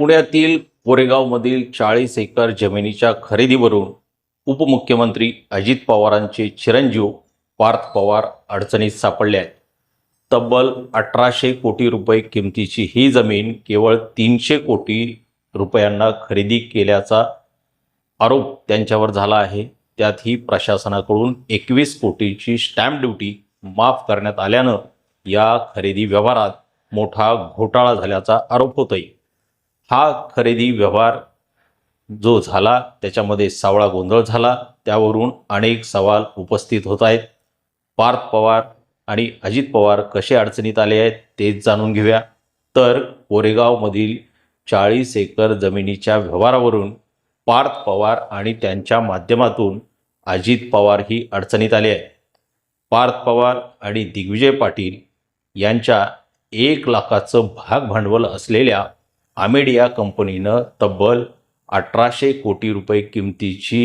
पुण्यातील कोरेगावमधील चाळीस एकर जमिनीच्या खरेदीवरून उपमुख्यमंत्री अजित पवारांचे चिरंजीव पार्थ पवार अडचणीत सापडले आहेत. तब्बल अठराशे कोटी रुपये किमतीची ही जमीन केवळ तीनशे कोटी रुपयांना खरेदी केल्याचा आरोप त्यांच्यावर झाला आहे. त्यातही प्रशासनाकडून एकवीस कोटीची स्टॅम्प ड्युटी माफ करण्यात आल्यानं या खरेदी व्यवहारात मोठा घोटाळा झाल्याचा आरोप होतोय. हा खरेदी व्यवहार जो झाला त्याच्यामध्ये सावळा गोंधळ झाला. त्यावरून अनेक सवाल उपस्थित होत आहेत. पार्थ पवार आणि अजित पवार कसे अडचणीत आले आहेत तेच जाणून घेऊया. तर कोरेगावमधील चाळीस एकर जमिनीच्या व्यवहारावरून पार्थ पवार आणि त्यांच्या माध्यमातून अजित पवार ही अडचणीत आले आहेत. पार्थ पवार आणि दिग्विजय पाटील यांच्या एक लाखाचं भाग भांडवल असलेल्या आमेडिया कंपनीनं तब्बल अठराशे कोटी रुपये किमतीची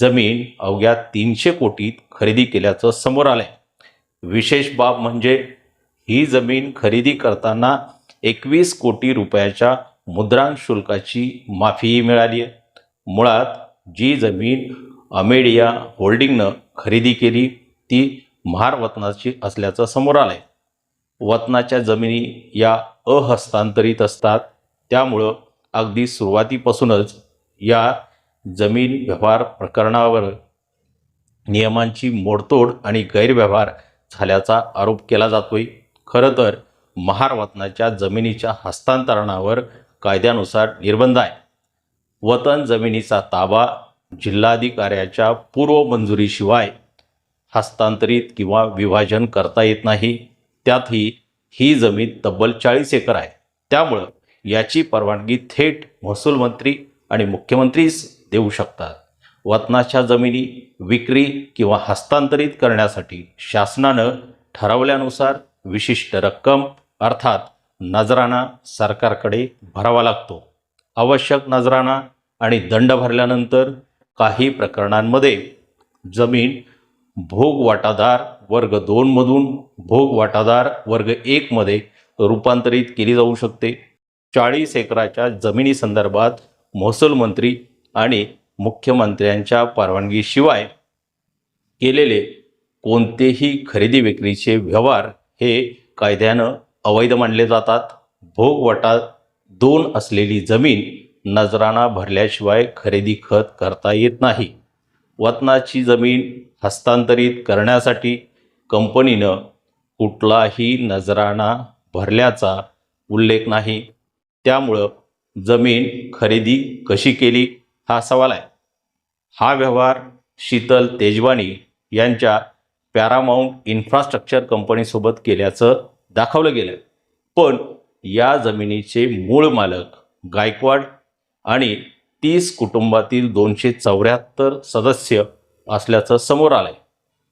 जमीन अवघ्या तीनशे कोटीत खरेदी केल्याचं समोर आलंय. विशेष बाब म्हणजे ही जमीन खरेदी करताना एकवीस कोटी रुपयाच्या मुद्रांक शुल्काची माफीही मिळाली आहे. मुळात जी जमीन अमेडिया होल्डिंगनं खरेदी केली ती महार वतनाची असल्याचं समोर आलं आहे वतनाच्या जमिनी या अहस्तांतरित असतात. त्यामुळं अगदी सुरुवातीपासूनच या जमीन व्यवहार प्रकरणावर नियमांची मोडतोड आणि गैरव्यवहार झाल्याचा आरोप केला जातोय. खरं तर महार वतनाच्या जमिनीच्या हस्तांतरणावर कायद्यानुसार निर्बंध आहे. वतन जमिनीचा ताबा जिल्हाधिकाऱ्याच्या पूर्व मंजुरीशिवाय हस्तांतरित किंवा विभाजन करता येत नाही. त्यातही ही जमीन तब्बल चाळीस एकर आहे. त्यामुळं याची परवानगी थेट महसूल मंत्री आणि मुख्यमंत्रीच देऊ शकतात. वतनाच्या जमिनी विक्री किंवा हस्तांतरित करण्यासाठी शासनानं ठरवल्यानुसार विशिष्ट रक्कम अर्थात नजराणा सरकारकडे भरावा लागतो. आवश्यक नजराणा आणि दंड भरल्यानंतर काही प्रकरणांमध्ये जमीन भोग वाटादार वर्ग दोनमधून भोग वाटादार वर्ग एकमध्ये रूपांतरित केली जाऊ शकते. चाळीस एकराच्या जमिनीसंदर्भात महसूल मंत्री आणि मुख्यमंत्र्यांच्या परवानगीशिवाय केलेले कोणतेही खरेदी विक्रीचे व्यवहार हे कायद्यानं अवैध मानले जातात. भोगवटात दोन असलेली जमीन नजराणा भरल्याशिवाय खरेदी खत करता येत नाही. वतनाची जमीन हस्तांतरित करण्यासाठी कंपनीनं कुठलाही नजराणा भरल्याचा उल्लेख नाही. त्यामुळं जमीन खरेदी कशी केली? हा सवाल आहे. हा व्यवहार शीतल तेजवानी यांच्या पॅरामाऊंट इन्फ्रास्ट्रक्चर कंपनीसोबत केल्याचं दाखवलं गेलं पण या जमिनीचे मूळ मालक गायकवाड आणि तीस कुटुंबातील दोनशे चौऱ्याहत्तर सदस्य असल्याचं समोर आलं आहे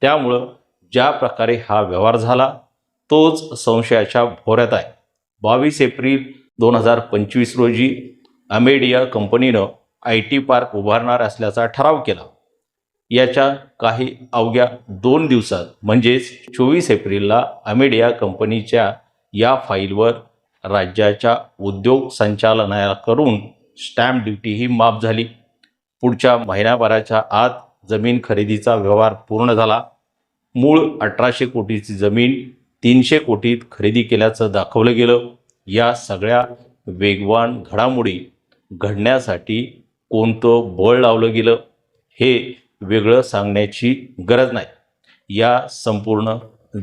त्यामुळं ज्या प्रकारे हा व्यवहार झाला तोच संशयाच्या भोऱ्यात आहे. बावीस एप्रिल दोन हजार पंचवीस रोजी अमेडिया कंपनीनं आय टी पार्क उभारणार असल्याचा ठराव केला. याच्या काही अवघ्या दोन दिवसात म्हणजेच चोवीस एप्रिलला अमेडिया कंपनीच्या या फाईलवर राज्याच्या उद्योग संचालनाकडून स्टॅम्प ड्युटी ही माफ झाली. पुढच्या महिन्याभराच्या आत जमीन खरेदीचा व्यवहार पूर्ण झाला. मूळ अठराशे कोटीची जमीन तीनशे कोटीत खरेदी केल्याचं दाखवलं गेलं. या सगळ्या वेगवान घडामोडी घडण्यासाठी कोणतं बळ लावलं गेलं हे वेगळं सांगण्याची गरज नाही. या संपूर्ण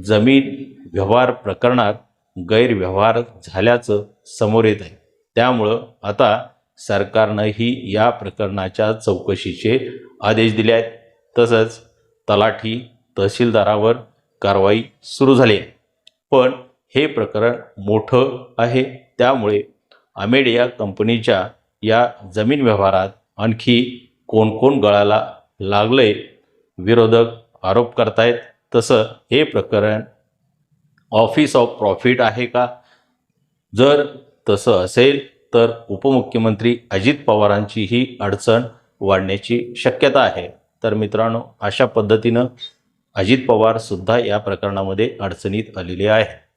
जमीन व्यवहार प्रकरणात गैरव्यवहार झाल्याचं समोर येत आहे. त्यामुळं आता सरकारनंही या प्रकरणाच्या चौकशीचे आदेश दिले आहेत. तसंच तलाठी तहसीलदारावर कारवाई सुरू झाली आहे. पण हे प्रकरण मोठं आहे. त्यामुळे अमेडिया कंपनीच्या या जमीन व्यवहारात आणखी कोण कोण गळाला लागले? विरोधक आरोप करतायत. तसं हे प्रकरण ऑफिस ऑफ प्रॉफिट आहे का? जर तसं असेल तर उपमुख्यमंत्री अजित पवारांची ही अडचण वाढण्याची शक्यता आहे. तर मित्रांनो अशा पद्धतीनं अजित पवारसुद्धा या प्रकरणामध्ये अडचणीत आलेले आहे